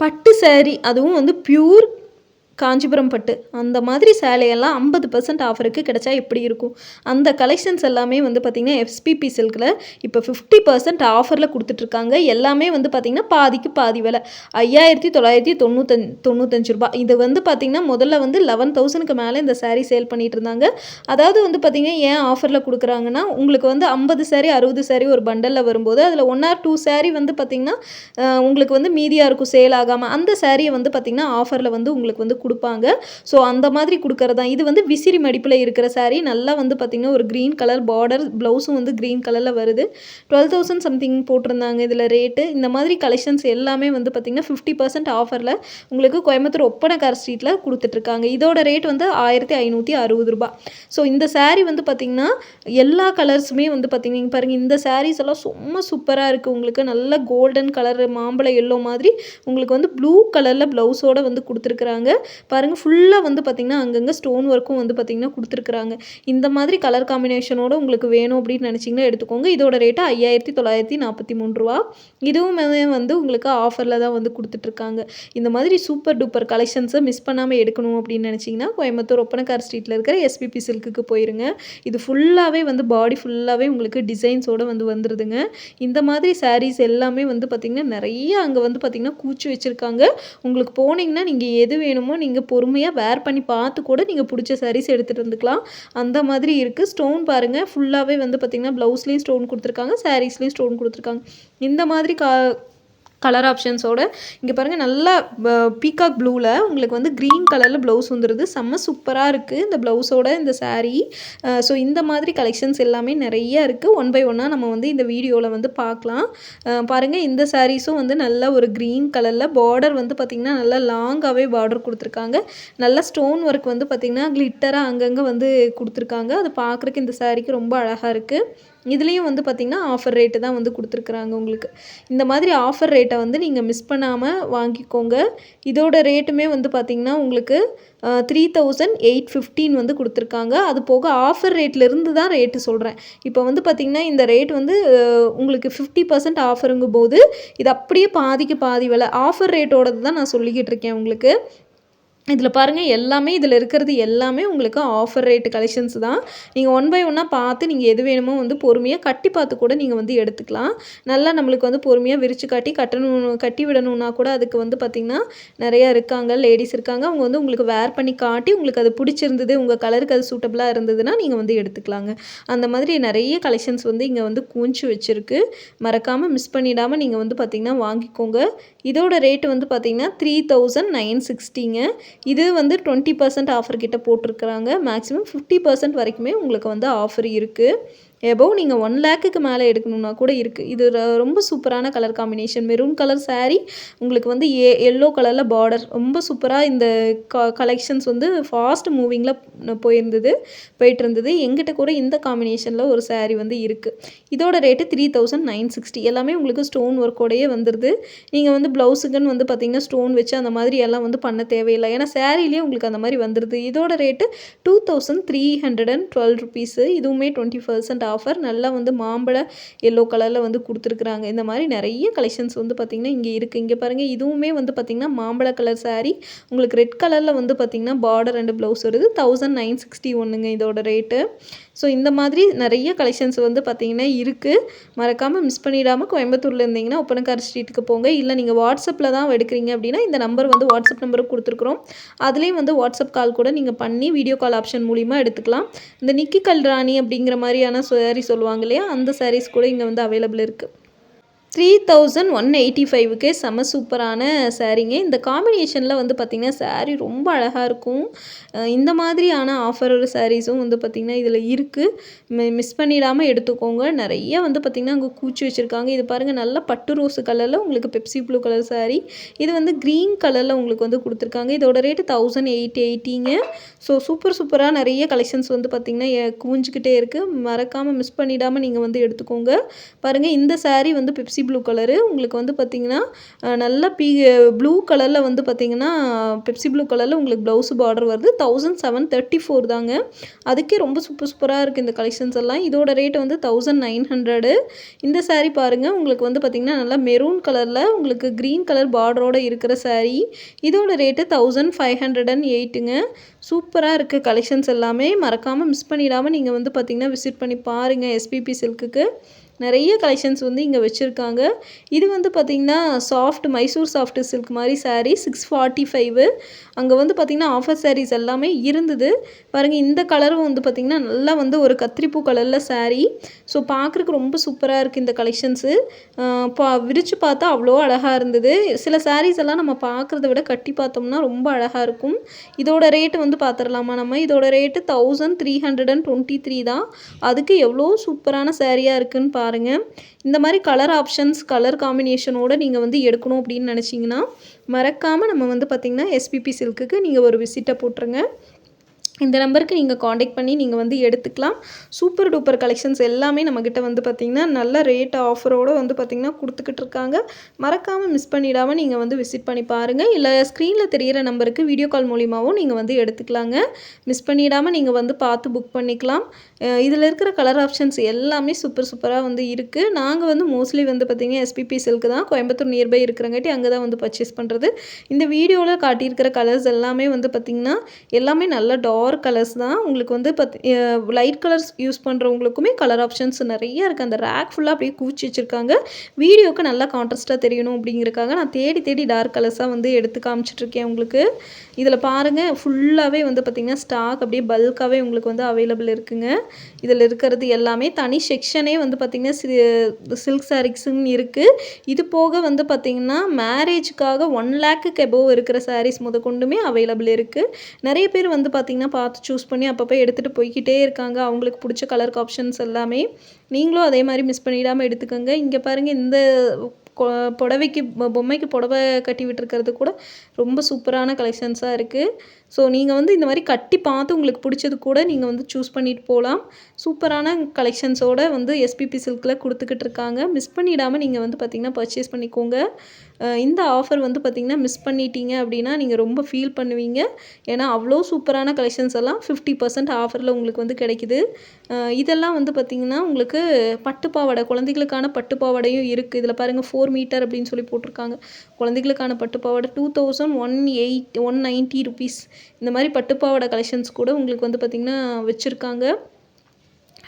பட்டு சேரீ அதுவும் வந்து பியூர் காஞ்சிபுரம் பட்டு அந்த மாதிரி சேலையெல்லாம் ஐம்பது பர்சன்ட் ஆஃபருக்கு கிடைச்சா எப்படி இருக்கும்? அந்த கலெக்ஷன்ஸ் எல்லாமே வந்து பார்த்திங்கன்னா எஃபிபி சில்கில் இப்போ ஃபிஃப்டி பர்சன்ட் ஆஃபரில் கொடுத்துட்ருக்காங்க. எல்லாமே வந்து பார்த்திங்கன்னா பாதிக்கு பாதி விலை. ஐயாயிரத்தி தொள்ளாயிரத்தி தொண்ணூத்தஞ்சு தொண்ணூத்தஞ்சு ரூபாய் இது வந்து பார்த்திங்கன்னா முதல்ல வந்து லெவன் தௌசண்ட்க்கு மேலே இந்த சாரீ சேல் பண்ணிட்டு இருந்தாங்க அதாவது வந்து பார்த்திங்கன்னா ஏன் ஆஃபரில் கொடுக்குறாங்கன்னா உங்களுக்கு வந்து ஐம்பது சாரீ அறுபது சாரீ ஒரு பண்டலில் வரும்போது அதில் ஒன் ஆர் டூ சாரீ வந்து பார்த்திங்கன்னா உங்களுக்கு வந்து மீதியாக இருக்கும் சேல் ஆகாமல் அந்த சாரியை வந்து பார்த்திங்கன்னா ஆஃபரில் வந்து உங்களுக்கு வந்து கொடுப்பாங்க. ஸோ அந்த மாதிரி கொடுக்கறது தான் இது வந்து விசிறி மடிப்பில் இருக்கிற சாரீ நல்லா வந்து பார்த்திங்கன்னா ஒரு க்ரீன் கலர் பார்டர் ப்ளவுஸும் வந்து க்ரீன் கலரில் வருது. டுவெல் தௌசண்ட் சம்திங் போட்டிருந்தாங்க இதில் ரேட்டு இந்த மாதிரி கலெக்ஷன்ஸ் எல்லாமே வந்து பார்த்திங்கன்னா ஃபிஃப்டி பர்சன்ட் ஆஃபரில் உங்களுக்கு கோயம்புத்தூர் ஒப்பனக்கார் ஸ்ட்ரீட்டில் கொடுத்துட்ருக்காங்க. இதோட ரேட் வந்து ஆயிரத்தி ஐநூற்றி அறுபது ரூபாய். ஸோ இந்த சாரீ வந்து பார்த்திங்கன்னா எல்லா கலர்ஸுமே வந்து பார்த்திங்கன்னா பாருங்கள் இந்த சாரீஸ் எல்லாம் ரொம்ப சூப்பராக இருக்குது உங்களுக்கு நல்ல கோல்டன் கலர் மாம்பழ எல்லோ மாதிரி உங்களுக்கு வந்து ப்ளூ கலரில் ப்ளவுஸோடு வந்து கொடுத்துருக்குறாங்க. பாருங்கள் ஃபுல்லாக வந்து பார்த்திங்கன்னா அங்கங்கே ஸ்டோன் ஒர்க்கும் வந்து பார்த்திங்கன்னா கொடுத்துருக்குறாங்க. இந்த மாதிரி கலர் காம்பினேஷனோட உங்களுக்கு வேணும் அப்படின்னு நினச்சிங்கன்னா எடுத்துக்கோங்க. இதோட ரேட்டு ஐயாயிரத்தி தொள்ளாயிரத்தி நாற்பத்தி மூணு ரூபா. இதுவுமே வந்து உங்களுக்கு ஆஃபரில் தான் வந்து கொடுத்துட்ருக்காங்க. இந்த மாதிரி சூப்பர் டூப்பர் கலெக்ஷன்ஸை மிஸ் பண்ணாமல் எடுக்கணும் அப்படின்னு நினச்சிங்கன்னா கோயம்புத்தூர் ஒப்பனக்கார் ஸ்ட்ரீட்டில் இருக்கிற எஸ்பிபி சில்க்குக்கு போயிருங்க. இது ஃபுல்லாகவே வந்து பாடி ஃபுல்லாகவே உங்களுக்கு டிசைன்ஸோடு வந்து வந்துடுதுங்க இந்த மாதிரி சாரீஸ் எல்லாமே வந்து பார்த்திங்கன்னா நிறைய அங்கே வந்து பார்த்திங்கன்னா கூச்சி வச்சுருக்காங்க. உங்களுக்கு போனீங்கன்னா நீங்கள் எது வேணுமோ நீங்கள் பொறுமையாக வேர் பண்ணி பார்த்து கூட நீங்கள் பிடிச்ச சாரீஸ் எடுத்துகிட்டு வந்துக்கலாம். அந்த மாதிரி இருக்குது ஸ்டோன் பாருங்கள் ஃபுல்லாகவே வந்து பார்த்திங்கன்னா ப்ளவுஸ்லேயும் ஸ்டோன் கொடுத்துருக்காங்க சாரீஸ்லேயும் ஸ்டோன் கொடுத்துருக்காங்க. இந்த மாதிரி கா கலர் ஆப்ஷன்ஸோட இங்கே பாருங்கள் நல்லா பீகாக் ப்ளூவில் உங்களுக்கு வந்து க்ரீன் கலரில் ப்ளவுஸ் வந்துடுது செம்ம சூப்பராக இருக்குது இந்த ப்ளவுஸோட இந்த சாரீ ஸோ இந்த மாதிரி கலெக்ஷன்ஸ் எல்லாமே நிறைய இருக்குது ஒன் பை ஒன்னாக நம்ம வந்து இந்த வீடியோவில் வந்து பார்க்கலாம். பாருங்கள் இந்த சாரீஸும் வந்து நல்ல ஒரு க்ரீன் கலரில் பார்டர் வந்து பார்த்திங்கன்னா நல்லா லாங்காகவே பார்டர் கொடுத்துருக்காங்க. நல்ல ஸ்டோன் ஒர்க் வந்து பார்த்திங்கன்னா கிளிட்டராக அங்கங்கே வந்து கொடுத்துருக்காங்க. அது பார்க்குறக்கு இந்த சாரீக்கு ரொம்ப அழகாக இருக்குது இதுலேயும் வந்து பார்த்திங்கன்னா ஆஃபர் ரேட்டு தான் வந்து கொடுத்துருக்குறாங்க உங்களுக்கு. இந்த மாதிரி ஆஃபர் ரேட்டை வந்து நீங்கள் மிஸ் பண்ணாமல் வாங்கிக்கோங்க. இதோட ரேட்டுமே வந்து பார்த்திங்கன்னா உங்களுக்கு த்ரீ தௌசண்ட் எயிட் ஃபிஃப்டீன் வந்து கொடுத்துருக்காங்க. அது போக ஆஃபர் ரேட்லேருந்து தான் ரேட்டு சொல்கிறேன் இப்போ வந்து பார்த்திங்கன்னா இந்த ரேட் வந்து உங்களுக்கு ஃபிஃப்டி பர்சன்ட் ஆஃபருங்கும் போது இது அப்படியே பாதிக்கு பாதி விலை. ஆஃபர் ரேட்டோடது தான் நான் சொல்லிக்கிட்டு இருக்கேன் உங்களுக்கு. இதில் பாருங்கள் எல்லாமே இதில் இருக்கிறது எல்லாமே உங்களுக்கு ஆஃபர் ரேட்டு கலெக்ஷன்ஸ் தான். நீங்கள் ஒன் பை ஒன்னாக பார்த்து நீங்கள் எது வேணுமோ வந்து பொறுமையாக கட்டி பார்த்து கூட நீங்கள் வந்து எடுத்துக்கலாம். நல்லா நம்மளுக்கு வந்து பொறுமையாக விரித்து காட்டி கட்டணும் கட்டி விடணும்னா கூட அதுக்கு வந்து பார்த்திங்கன்னா நிறையா இருக்காங்க லேடிஸ் இருக்காங்க. அவங்க வந்து உங்களுக்கு வேர் பண்ணி காட்டி உங்களுக்கு அது பிடிச்சிருந்தது உங்கள் கலருக்கு அது சூட்டபுளாக இருந்ததுன்னா நீங்கள் வந்து எடுத்துக்கலாங்க. அந்த மாதிரி நிறைய கலெக்ஷன்ஸ் வந்து இங்கே வந்து கூஞ்சி வச்சுருக்கு. மறக்காமல் மிஸ் பண்ணிடாமல் நீங்கள் வந்து பார்த்திங்கன்னா வாங்கிக்கோங்க. இதோட ரேட்டு வந்து பார்த்திங்கன்னா த்ரீ தௌசண்ட் நைன் சிக்ஸ்டிங்க இது வந்து டுவெண்ட்டி பர்சன்ட் ஆஃபர் கிட்ட போட்டிருக்கிறாங்க. மேக்ஸிமம் ஃபிஃப்டி பர்சன்ட் வரைக்குமே உங்களுக்கு வந்து ஆஃபர் இருக்குது எபோவ் நீங்கள் ஒன் லேக்குக்கு மேலே எடுக்கணும்னா கூட இருக்குது இது ரொம்ப சூப்பரான colour combination maroon colour saree உங்களுக்கு வந்து ஏ எல்லோ கலரில் பார்டர் ரொம்ப சூப்பராக இந்த க கலெக்ஷன்ஸ் வந்து ஃபாஸ்ட் மூவிங்கில் போயிருந்தது போயிட்டு இருந்தது எங்கிட்ட கூட இந்த காம்பினேஷனில் ஒரு saree வந்து இருக்குது இதோட rate three thousand nine sixty எல்லாமே உங்களுக்கு ஸ்டோன் ஒர்க்கோடையே வந்துடுது நீங்கள் வந்து ப்ளவுஸுக்குன்னு வந்து பார்த்தீங்கன்னா ஸ்டோன் வச்சு அந்த மாதிரி எல்லாம் வந்து பண்ண தேவையில்லை. ஏன்னா சேரீலேயே உங்களுக்கு அந்த மாதிரி வந்துடுது இதோட rate two thousand three hundred and twelve rupees இதுவுமே டுவெண்ட்டி பர்சன்ட் ஆஃபர் நல்லா வந்து மாம்பழ எல்லோ கலரில் வந்து கொடுத்துருக்குறாங்க. இந்த மாதிரி நிறைய கலெக்ஷன்ஸ் வந்து பார்த்திங்கன்னா இங்கே இருக்குது இங்கே பாருங்கள் இதுவுமே வந்து பார்த்திங்கன்னா மாம்பழ கலர் சாரீ உங்களுக்கு ரெட் கலரில் வந்து பார்த்திங்கன்னா பார்டர் அண்டு ப்ளவுஸ் வருது. தௌசண்ட் நைன் சிக்ஸ்டி ஒன்றுங்க இதோட ரேட்டு ஸோ இந்த மாதிரி நிறைய கலெக்ஷன்ஸ் வந்து பார்த்திங்கன்னா இருக்குது மறக்காமல் மிஸ் பண்ணிடாமல் கோயம்புத்தூரில் இருந்தீங்கன்னா ஒப்பனக்கார் ஸ்ட்ரீட்டுக்கு போங்க. இல்லை நீங்கள் வாட்ஸ்அப்பில் தான் எடுக்கிறீங்க அப்படின்னா இந்த நம்பர் வந்து வாட்ஸ்அப் நம்பரும் கொடுத்துருக்குறோம். அதுலேயும் வந்து வாட்ஸ்அப் கால் கூட நீங்கள் பண்ணி வீடியோ கால் ஆப்ஷன் மூலிமா எடுத்துக்கலாம். இந்த நிக்கி கல்ராணி அப்படிங்கிற மாதிரியான சாரீ சொல்லுவாங்க இல்லையா? அந்த சாரீஸ் கூட இங்கே வந்து அவைலபிள் இருக்குது த்ரீ தௌசண்ட் ஒன் எயிட்டி ஃபைவுக்கே செம சூப்பரான சாரீங்க இந்த காம்பினேஷனில் வந்து பார்த்திங்கன்னா சாரீ ரொம்ப அழகாக இருக்கும். இந்த மாதிரியான ஆஃபர் சாரீஸும் வந்து பார்த்திங்கன்னா இதில் இருக்குது மிஸ் பண்ணிடாமல் எடுத்துக்கோங்க. நிறைய வந்து பார்த்திங்கன்னா அங்கே கூச்சி வச்சுருக்காங்க. இது பாருங்கள் நல்ல பட்டு ரோஸு கலரில் உங்களுக்கு பெப்சி ப்ளூ கலர் சாரீ இது வந்து க்ரீன் கலரில் உங்களுக்கு வந்து கொடுத்துருக்காங்க. இதோட ரேட்டு தௌசண்ட் எயிட் எயிட்டிங்க ஸோ சூப்பர் சூப்பராக நிறைய கலெக்ஷன்ஸ் வந்து பார்த்திங்கன்னா குவிஞ்சிக்கிட்டே இருக்குது மறக்காமல் மிஸ் பண்ணிடாமல் நீங்கள் வந்து எடுத்துக்கோங்க. பாருங்கள் இந்த சாரீ வந்து பெப்சி ப்ளூ கலரு உங்களுக்கு வந்து பார்த்திங்கன்னா நல்லா பீ ப்ளூ கலரில் வந்து பார்த்திங்கன்னா பெப்சி ப்ளூ கலரில் உங்களுக்கு ப்ளவுஸ் பார்டர் வருது. தௌசண்ட் செவன் தேர்ட்டி ஃபோர் தாங்க. அதுக்கே ரொம்ப சூப்பர் சூப்பராக இருக்குது இந்த கலெக்ஷன்ஸ் எல்லாம். இதோட ரேட் வந்து தௌசண்ட் நைன் ஹண்ட்ரடு இந்த saree பாருங்கள் உங்களுக்கு வந்து பார்த்திங்கன்னா நல்லா மெரூன் கலரில் உங்களுக்கு க்ரீன் கலர் பார்டரோடு இருக்கிற சாரீ இதோட rate thousand five hundred and எயிட்டுங்க சூப்பராக இருக்குது கலெக்ஷன்ஸ் எல்லாமே. மறக்காமல் மிஸ் பண்ணிடாமல் நீங்கள் வந்து பார்த்திங்கன்னா விசிட் பண்ணி பாருங்கள் எஸ்பிபி சில்க்குக்கு நிறைய கலெக்ஷன்ஸ் வந்து இங்கே வச்சுருக்காங்க. இது வந்து பார்த்திங்கன்னா சாஃப்ட் மைசூர் சாஃப்ட் சில்க் மாதிரி சாரீ சிக்ஸ் ஃபார்ட்டி ஃபைவு அங்கே வந்து பார்த்திங்கன்னா ஆஃபர் சாரீஸ் எல்லாமே இருந்தது. பாருங்கள் இந்த கலரும் வந்து பார்த்திங்கன்னா நல்லா வந்து ஒரு கத்திரிப்பூ கலரில் சாரீ ஸோ பார்க்குறக்கு ரொம்ப சூப்பராக இருக்குது இந்த கலெக்ஷன்ஸு பா விரித்து பார்த்தா அவ்வளோ அழகாக இருந்தது. சில சாரீஸ் எல்லாம் நம்ம பார்க்குறத விட கட்டி பார்த்தோம்னா ரொம்ப அழகாக இருக்கும். இதோட ரேட்டு வந்து பார்த்துடலாமா நம்ம? இதோட rate thousand three hundred and twenty three தான். அதுக்கு எவ்வளோ சூப்பரான சாரியாக இருக்குன்னு பாருங்கள் இந்த மாதிரி கலர் ஆப்ஷன்ஸ் கலர் காம்பினேஷனோடு நீங்கள் வந்து எடுக்கணும் அப்படின்னு நினச்சிங்கன்னா மறக்காமல் நம்ம வந்து பார்த்திங்கன்னா எஸ்பிபி சில்க்குக்கு நீங்கள் ஒரு விசிட்டை போட்டுருங்க. இந்த நம்பருக்கு நீங்கள் காண்டாக்ட் பண்ணி நீங்கள் வந்து எடுத்துக்கலாம். சூப்பர் டூப்பர் கலெக்ஷன்ஸ் எல்லாமே நம்மக்கிட்ட வந்து பார்த்திங்கன்னா நல்ல ரேட் ஆஃபரோடு வந்து பார்த்திங்கன்னா கொடுத்துக்கிட்டு இருக்காங்க. மறக்காமல் மிஸ் பண்ணிடாமல் நீங்கள் வந்து விசிட் பண்ணி பாருங்கள் இல்லை ஸ்க்ரீனில் தெரிகிற நம்பருக்கு வீடியோ கால் மூலியமாகவும் நீங்கள் வந்து எடுத்துக்கலாங்க. மிஸ் பண்ணிடாமல் நீங்கள் வந்து பார்த்து புக் பண்ணிக்கலாம். இதில் இருக்கிற கலர் ஆப்ஷன்ஸ் எல்லாமே சூப்பர் சூப்பராக வந்து இருக்குது நாங்கள் வந்து மோஸ்ட்லி வந்து பார்த்திங்கன்னா எஸ்பிபி சில்க்கு தான். கோயம்புத்தூர் நியர்பை இருக்கிறங்காட்டி அங்கே தான் வந்து பர்ச்சேஸ் பண்ணுறது இந்த வீடியோவில் காட்டியிருக்கிற கலர்ஸ் எல்லாமே வந்து பார்த்திங்கன்னா எல்லாமே நல்லா டார்க் கலர்ஸ் தான் உங்களுக்கு வந்து பத் லைட் கலர்ஸ் யூஸ் பண்ணுறவங்களுக்குமே கலர் ஆப்ஷன்ஸ் நிறைய இருக்குது அந்த ரேக் ஃபுல்லாக அப்படியே குவிச்சு வச்சுருக்காங்க. வீடியோவுக்கு நல்லா கான்ட்ராஸ்ட்டாக தெரியணும் அப்படிங்கிறக்காக நான் தேடி தேடி டார்க் கலர்ஸாக வந்து எடுத்து காமிச்சிட்ருக்கேன் உங்களுக்கு. இதில் பாருங்கள் ஃபுல்லாகவே வந்து பார்த்திங்கன்னா ஸ்டாக் அப்படியே பல்காகவே உங்களுக்கு வந்து அவைலபிள் இருக்குங்க. இதில் இருக்கிறது எல்லாமே தனி செக்ஷனே வந்து பார்த்திங்கன்னா சில்க் சாரீஸ்ன்னு இருக்குது இது போக வந்து பார்த்திங்கன்னா மேரேஜுக்காக ஒன் லேக்குக்கு எபோவ் இருக்கிற சாரீஸ் முத கொண்டுமே அவைலபிள் இருக்குது நிறைய பேர் வந்து பார்த்திங்கன்னா பார்த்து சூஸ் பண்ணி அப்பப்போ எடுத்துகிட்டு போய்கிட்டே இருக்காங்க. அவங்களுக்கு பிடிச்ச கலர் ஆப்ஷன்ஸ் எல்லாமே நீங்களும் அதே மாதிரி மிஸ் பண்ணிடாமல் எடுத்துக்கோங்க. இங்கே பாருங்கள் இந்த கொ புடவைக்கு பொம்மைக்கு புடவை கட்டி விட்டுருக்கிறது கூட ரொம்ப சூப்பரான கலெக்ஷன்ஸாக இருக்குது ஸோ நீங்கள் வந்து இந்த மாதிரி கட்டி பார்த்து உங்களுக்கு பிடிச்சது கூட நீங்கள் வந்து சூஸ் பண்ணிட்டு போகலாம் சூப்பரான கலெக்ஷன்ஸோட வந்து எஸ்பிபி சில்கில் கொடுத்துக்கிட்டு இருக்காங்க. மிஸ் பண்ணிடாமல் நீங்கள் வந்து பார்த்திங்கன்னா பர்ச்சேஸ் பண்ணிக்கோங்க. இந்த ஆஃபர் வந்து பார்த்திங்கன்னா மிஸ் பண்ணிட்டீங்க அப்படின்னா நீங்கள் ரொம்ப ஃபீல் பண்ணுவீங்க. ஏன்னா அவ்வளோ சூப்பரான கலெக்ஷன்ஸ் எல்லாம் ஃபிஃப்டி பர்சன்ட் ஆஃபரில் உங்களுக்கு வந்து கிடைக்குது. இதெல்லாம் வந்து பார்த்திங்கன்னா உங்களுக்கு பட்டுப்பாவாடை குழந்தைகளுக்கான பட்டுப்பாவாடையும் இருக்குது இதில் பாருங்கள் ஃபோர் மீட்டர் அப்படின்னு சொல்லி போட்டிருக்காங்க. குழந்தைகளுக்கான பட்டுப்பாவாடை two thousand one eight one ninety rupees இந்த மாதிரி பட்டுப்பாவாடை கலெக்ஷன்ஸ் கூட உங்களுக்கு வந்து பார்த்திங்கன்னா வச்சுருக்காங்க.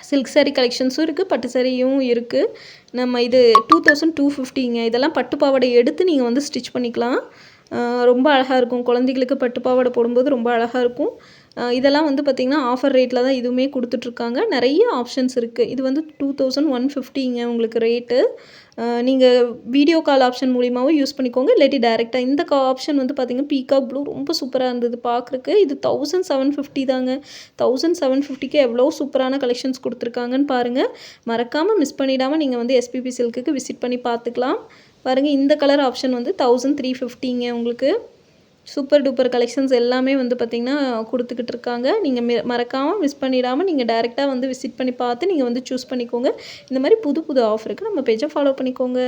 சில்க் சாரீ கலெக்ஷன்ஸும் இருக்குது பட்டு சாரியும் இருக்குது நம்ம இது டூ தௌசண்ட் டூ ஃபிஃப்டிங்க இதெல்லாம் பட்டு பாவாடை எடுத்து நீங்கள் வந்து ஸ்டிச் பண்ணிக்கலாம். ரொம்ப அழகாக இருக்கும். குழந்தைகளுக்கு பட்டு பாவாடை போடும்போது ரொம்ப அழகாக இருக்கும். இதெல்லாம் வந்து பார்த்திங்கன்னா ஆஃபர் ரேட்டில் தான் இதுவுமே கொடுத்துட்ருக்காங்க. நிறைய ஆப்ஷன்ஸ் இருக்குது இது வந்து டூ தௌசண்ட் ஒன் ஃபிஃப்டிங்க உங்களுக்கு ரேட்டு நீங்கள் வீடியோ கால் ஆப்ஷன் மூலியமாகவும் யூஸ் பண்ணிக்கோங்க. இல்லாட்டி டேரெக்டாக இந்த கா ஆப்ஷன் வந்து பார்த்திங்கன்னா பீகாக் ப்ளூ ரொம்ப சூப்பராக இருந்தது பார்க்குறக்கு இது தௌசண்ட் செவன் ஃபிஃப்டி தாங்க. தௌசண்ட் செவன் ஃபிஃப்டிக்கு எவ்வளோ சூப்பரான கலெக்ஷன்ஸ் கொடுத்துருக்காங்கன்னு பாருங்கள் மறக்காமல் மிஸ் பண்ணிடாமல் நீங்கள் வந்து எஸ்பிபி சில்க்குக்கு விசிட் பண்ணி பார்த்துக்கலாம் பாருங்கள் இந்த கலர் ஆப்ஷன் வந்து தௌசண்ட் த்ரீ ஃபிஃப்டிங்க உங்களுக்கு. சூப்பர் டூப்பர் கலெக்ஷன்ஸ் எல்லாமே வந்து பார்த்திங்கன்னா கொடுத்துக்கிட்டு இருக்காங்க. நீங்கள் மி மறக்காமல் மிஸ் பண்ணிடாமல் நீங்கள் டேரெக்டாக வந்து விசிட் பண்ணி பார்த்து நீங்கள் வந்து சூஸ் பண்ணிக்கோங்க. இந்த மாதிரி புது புது ஆஃபருக்கு நம்ம பேஜை ஃபாலோ பண்ணிக்கோங்க.